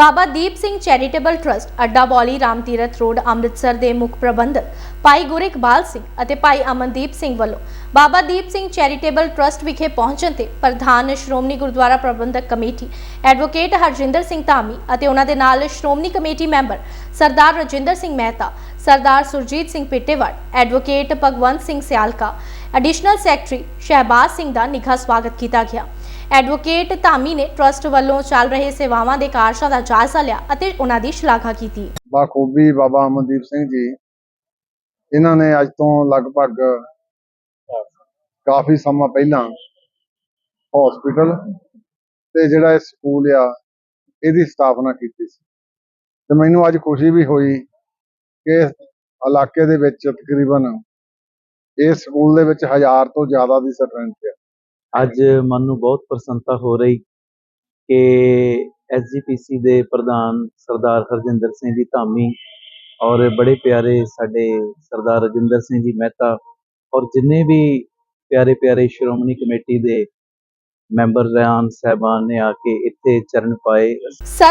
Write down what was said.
ਬਾਬਾ Deep Singh charitable trust, ਅੱਡਾ Bauli Ram Tirath road, Amritsar ਦੇ ਮੁੱਖ ਪ੍ਰਬੰਧਕ ਭਾਈ ਗੁਰਿਕਬਾਲ ਸਿੰਘ ਅਤੇ ਭਾਈ ਅਮਨਦੀਪ ਸਿੰਘ ਵੱਲੋਂ ਬਾਬਾ ਦੀਪ ਸਿੰਘ ਚੈਰੀਟੇਬਲ ਟਰਸਟ ਵਿਖੇ ਪਹੁੰਚਣ ਤੇ ਪ੍ਰਧਾਨ ਸ਼੍ਰੋਮਣੀ ਗੁਰਦੁਆਰਾ ਪ੍ਰਬੰਧਕ ਕਮੇਟੀ, ਐਡਵੋਕੇਟ ਹਰਜਿੰਦਰ ਸਿੰਘ ਧਾਮੀ ਅਤੇ ਉਹਨਾਂ ਦੇ ਨਾਲ Shiromani committee member Sardar Rajinder Singh Mehta, Sardar Surjit Singh Pittewal advocate Bhagwant Singh Sialka, additional secretary Shahbaz Singh ਦਾ ਨਿੱਘਾ ਸਵਾਗਤ ਕੀਤਾ ਗਿਆ। ਐਡਵੋਕੇਟ ਧਾਮੀ ਨੇ ਟਰਸਟ ਵੱਲੋਂ ਚੱਲ ਰਹੇ ਸੇਵਾਵਾਂ ਦੇ ਕਾਰਜਾਂ ਦਾ ਜਾਇਜ਼ਾ ਲਿਆ ਅਤੇ ਉਹਨਾਂ ਦੀ ਸ਼ਲਾਘਾ ਕੀਤੀ। ਬਾਖੂਬੀ ਬਾਬਾ ਅਮਨਦੀਪ ਸਿੰਘ ਜੀ, ਇਹਨਾਂ ਨੇ ਅੱਜ ਤੋਂ ਲਗਭਗ ਕਾਫੀ ਸਮਾਂ ਪਹਿਲਾਂ ਹਸਪੀਟਲ ਤੇ ਜਿਹੜਾ ਇਹ ਸਕੂਲ ਆ, ਇਹਦੀ ਸਥਾਪਨਾ ਕੀਤੀ ਸੀ। ਤੇ ਮੈਨੂੰ ਅੱਜ ਖੁਸ਼ੀ ਵੀ ਹੋਈ ਕਿ ਇਲਾਕੇ ਦੇ ਵਿੱਚ ਤਕਰੀਬਨ ਇਸ ਸਕੂਲ ਦੇ ਵਿੱਚ ਹਜ਼ਾਰ ਤੋਂ ਜ਼ਿਆਦਾ ਦੀ ਸਟਰੈਂਥ ਹੈ ਅੱਜ ਮਨ ਨੂੰ ਬਹੁਤ ਪ੍ਰਸੰਨਤਾ ਹੋ ਰਹੀ ਕਿ ਐਸਜੀਪੀਸੀ ਦੇ ਪ੍ਰਧਾਨ ਸਰਦਾਰ ਹਰਜਿੰਦਰ ਸਿੰਘ ਜੀ ਧਾਮੀ ਔਰ ਬੜੇ ਪਿਆਰੇ ਸਾਡੇ ਸਰਦਾਰ ਰਜਿੰਦਰ ਸਿੰਘ ਜੀ ਮਹਿਤਾ ਔਰ ਜਿੰਨੇ ਵੀ ਪਿਆਰੇ ਪਿਆਰੇ ਸ਼੍ਰੋਮਣੀ ਕਮੇਟੀ ਦੇ ਮੈਂਬਰ ਰਹਿਣ ਸਹਿਬਾਨ ਨੇ ਆ ਕੇ ਇੱਥੇ ਚਰਨ ਪਾਏ।